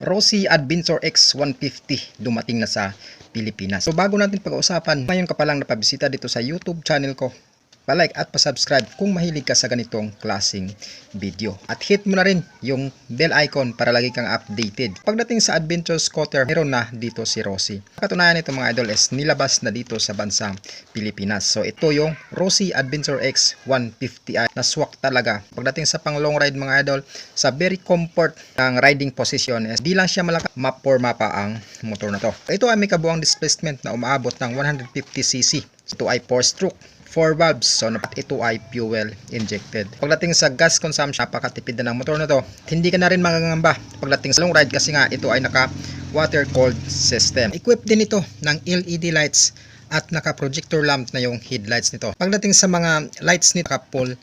Rossi Adventure X 150 dumating na sa Pilipinas. So bago natin pag-uusapan, ngayon ka pa lang napabisita dito sa YouTube channel ko, palike at pasubscribe kung mahilig ka sa ganitong klaseng video. At hit mo na rin yung bell icon para lagi kang updated. Pagdating sa Adventure Scooter, meron na dito si Rossi. Katunayan nito mga idol is nilabas na dito sa bansang Pilipinas. So ito yung Rossi Adventure X 150i na swak talaga. Pagdating sa pang long ride mga idol, sa very comfort ng riding position is di lang siya malaka map for mapa ang motor na to. Ito ay may kabuang displacement na umaabot ng 150cc. Ito ay 4 stroke 4 valves. So, ito ay fuel injected. Pagdating sa gas consumption, napakatipid na ng motor na to. Hindi ka na rin magangamba pagdating sa long ride kasi nga ito ay naka water cooled system. Equipped din ito ng LED lights at naka projector lamp na yung headlights nito. Pagdating sa mga lights nito, naka full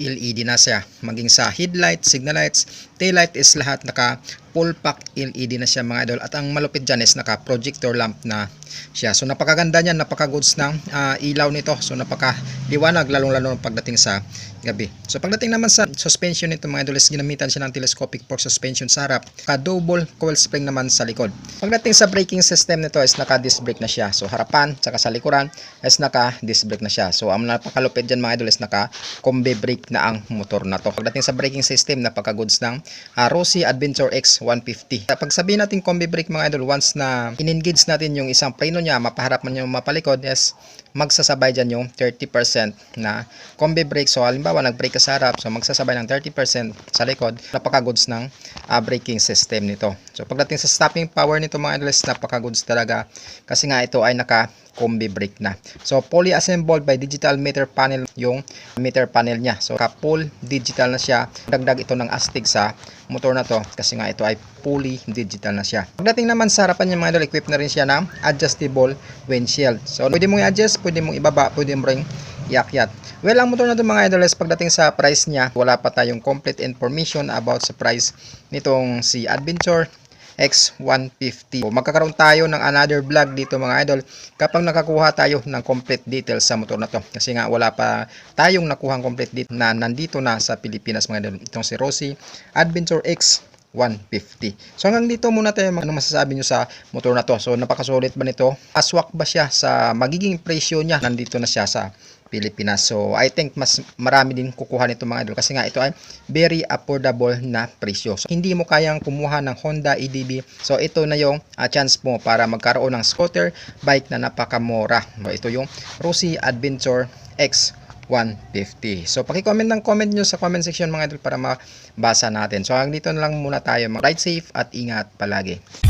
LED na siya. Maging sa headlight, signal lights, taillight is lahat naka full pack LED na siya mga idol. At ang malupit dyan is naka projector lamp na siya. So napakaganda niyan, napaka-goods ng ah, ilaw nito. So napaka-liwanag lalong-lalo pagdating sa gabi. So pagdating naman sa suspension nito mga idol is ginamitan siya ng telescopic fork suspension sa harap. Ka-double coil spring naman sa likod. Pagdating sa braking system nito is naka-disc brake na siya. So harapan, tsaka sa likuran is naka-disc brake na siya. So ang napakalupit dyan mga idol is naka-combi brake na ang motor na to. Pagdating sa braking system, napaka-goods ng ah, Rossi Adventure X 150. Pag sabihin natin combi brake mga idol, once na in-engage natin yung isang preno niya, mapaharap man yung mapalikod, is magsasabay dyan yung 30% na combi brake. So halimbawa nag-brake ka sa harap, so magsasabay ng 30% sa likod. Napaka-goods ng ah, braking system nito. So pagdating sa stopping power nito mga idol, napaka-goods talaga kasi nga ito ay naka combi brake na. So fully assembled by digital meter panel yung meter panel niya. So full digital na siya. Dagdag ito ng astig sa motor na to kasi nga ito ay fully digital na siya. Pagdating naman sa harapan niya mga idol, equipped na rin siya ng adjustable windshield. So pwede mong i-adjust, pwede mong ibaba, pwede mong ring iakyat. Well, ang motor na to mga idol is pagdating sa price niya, wala pa tayong complete information about sa price nitong si Adventure X150. So, magkakaroon tayo ng another vlog dito mga idol kapag nakakuha tayo ng complete details sa motor na to. Kasi nga wala pa tayong nakuhang complete details na nandito na sa Pilipinas mga idol. Itong si Rossi Adventure X 150. So hanggang dito muna tayo ano masasabi nyo sa motor na to. So napakasulit ba nito? Aswak ba siya sa magiging presyo niya? Nandito na siya sa Pilipinas. So I think mas marami din kukuha nito mga idol kasi nga ito ay very affordable na presyo. So, hindi mo kayang kumuha ng Honda EDB. So ito na yung ah, chance mo para magkaroon ng scooter bike na napakamura. So, ito yung Rossi Adventure X 150. So, paki-comment ng comment nyo sa comment section mga idol para mabasa natin. So, hanggang dito na lang muna tayo. Ride safe at ingat palagi.